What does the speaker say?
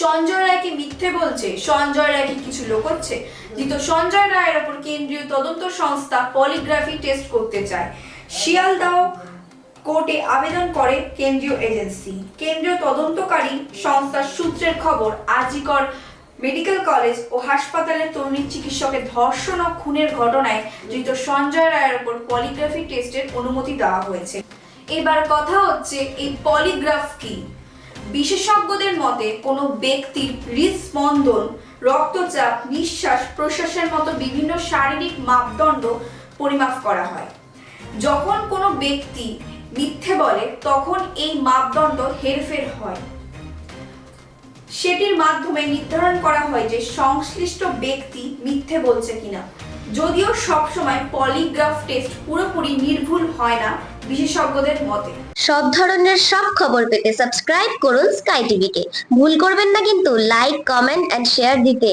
চলছে সঞ্জয় রায়কে কিছু লোকচ্ছে ধৃত সঞ্জয় রায়ের ওপর কেন্দ্রীয় তদন্ত সংস্থা পলিগ্রাফি টেস্ট করতে চায়। শিয়ালদাহ কোর্টে আবেদন করে কেন্দ্রীয় এজেন্সি। কেন্দ্রীয় তদন্তকারী সংস্থার সূত্রের খবর আজিকর মেডিকেল কলেজ ও হাসপাতালের তরুণী চিকিৎসকের ধর্ষণ ও খুনের ঘটনায় ধৃত সঞ্জয় রায়ের ওপর পলিগ্রাফি টেস্টের অনুমতি দেওয়া হয়েছে। এবার কথা হচ্ছে, এই পলিগ্রাফ কি? বিশেষজ্ঞদের মতে, কোনো ব্যক্তির হৃদস্পন্দন, রক্তচাপ, নিঃশ্বাস প্রশ্বাসের মতো বিভিন্ন শারীরিক মাপদণ্ড পরিমাপ করা হয়। যখন কোনো ব্যক্তি মিথ্যে বলে, তখন এই মাপদণ্ড হেরফের হয়। সেটির মাধ্যমে নির্ধারণ করা হয় যে সংশ্লিষ্ট ব্যক্তি মিথ্যে বলছে কিনা। যদিও সবসময় পলিগ্রাফ টেস্ট পুরোপুরি নির্ভুল হয় না বিশেষজ্ঞদের মতে। সব ধরনের সব খবর পেতে সাবস্ক্রাইব করুন স্কাই টিভিকে ভুল করবেন না কিন্তু লাইক কমেন্ট এন্ড শেয়ার দিতে।